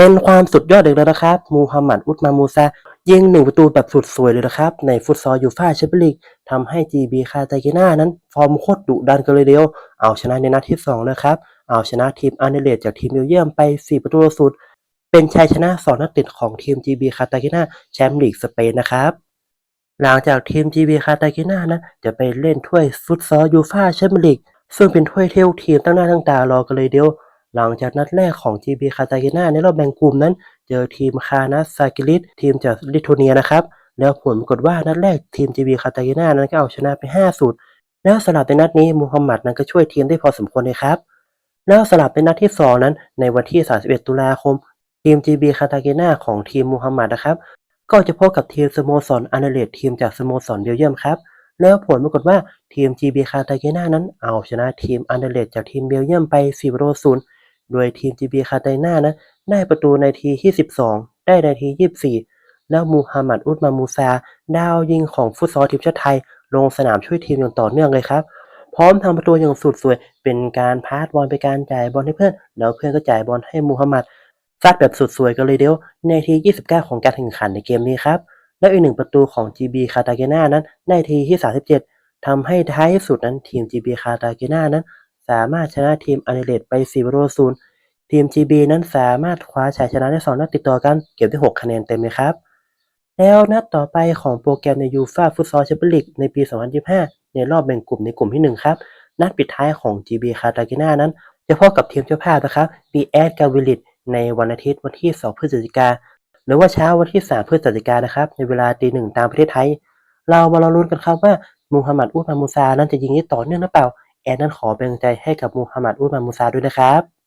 เป็นความสุดยอดเลยนะครับ มูฮัมหมัดอุสมามูซายิงหนึ่งประตูแบบสุดสวยเลยนะครับ ในฟุตซอลยูฟ่าแชมเปี้ยนลีกทำให้ GB คาตาเกนานั้น ฟอร์มโคตรดุดันกันเลยเดียว เอาชนะในนัดที่ 2 นะครับ เอาชนะทีมอันเดเลดจากทีมเบลเยียมไป 4 ประตูต่อศูนย์เป็นชัยชนะ2นัดติดของทีม GB คาตาเกนาแชมป์ลีกสเปนนะครับหลังจากทีม GB คาตาเกนานั้นจะไปเล่นถ้วยฟุตซอลยูฟ่าแชมเปี้ยนลีกซึ่งเป็นถ้วยเที่ยวทีมตั้งหน้าตั้งตารอกันเลยเดียว หลังจากนัดแรกของ GB คาตาเกนาในรอบแบ่งกลุ่มนั้น เจอทีมคานัสซากิลิสทีมจากลิทัวเนียนะครับ แล้วผลปรากฏว่านัดแรกทีม GB คาตาเกนานั้นก็เอาชนะไป5-0แล้วสลับในนัดนี้มูฮัมหมัดนั้นก็ช่วยทีมได้พอสมควรเลยครับ แล้วสลับในนัดที่ 2 นั้น ในวันที่ 31 ตุลาคม ทีม GB คาตาเกน่าของทีมมูฮัมหมัดนะครับ ก็จะพบกับทีมสโมสรอานาเลตทีมจากสโมสรเบลเยียมครับแล้วผลปรากฏว่าทีม GB คาตาเกน่านั้นเอาชนะทีมอานาเลตจากทีมเบลเยียมไป4ประตูศูนย์ โดยทีม GB คาตาเกนานั้นได้ประตูในทีที่ 12 ได้ในที 24 แล้วมูฮัมหมัดอุสมามูซา ดาวยิงของฟุตซอลทีมชาติไทย ลงสนามช่วยทีมอย่างต่อเนื่องเลยครับ พร้อมทำประตูอย่างสุดสวย เป็นการพาสบอลเป็นการจ่ายบอลให้เพื่อน แล้วเพื่อนก็จ่ายบอลให้มูฮัมหมัดซัดแบบสุดสวยกันเลยเดียวในที 29 ของการแข่งขันในเกมนี้ครับ แล้วอีกหนึ่งประตูของ GB คาตาเกนานั้นในทีที่ 37ทำให้ท้ายสุดนั้นทีม GB คาตาเกนานั้น สามารถชนะทีมอานิเลตไป4ประตูศูนย์ทีม GB นั้นสามารถคว้าชัยชนะได้2นัดติดต่อกัน เก็บได้ 6 คะแนนเต็มเลยครับ แล้วนัดต่อไปของโปรแกรมในยูฟ่าฟุตซอลแชมเปี้ยนลีกในปี 2025 ในรอบแบ่งกลุ่มในกลุ่มที่ 1 ครับ นัดปิดท้ายของ GB คาตาเกนานั้น จะพบกับทีมเจ้าภาพนะครับ BS กาวิลิตในวันอาทิตย์วันที่ 2 พฤศจิกาหรือว่าเช้าวันที่ 3 พฤศจิกานะครับในเวลาตีหนึ่งตามประเทศไทย เรามารลุ้นกันครับว่ามูฮัมหมัดอุสมามูซานั้นจะยิงได้ต่อเนื่องหรือเปล่า แอนนั้นขอเป็นกำลังใจให้กับมูฮัมหมัดอุสมานมูซาด้วยนะครับ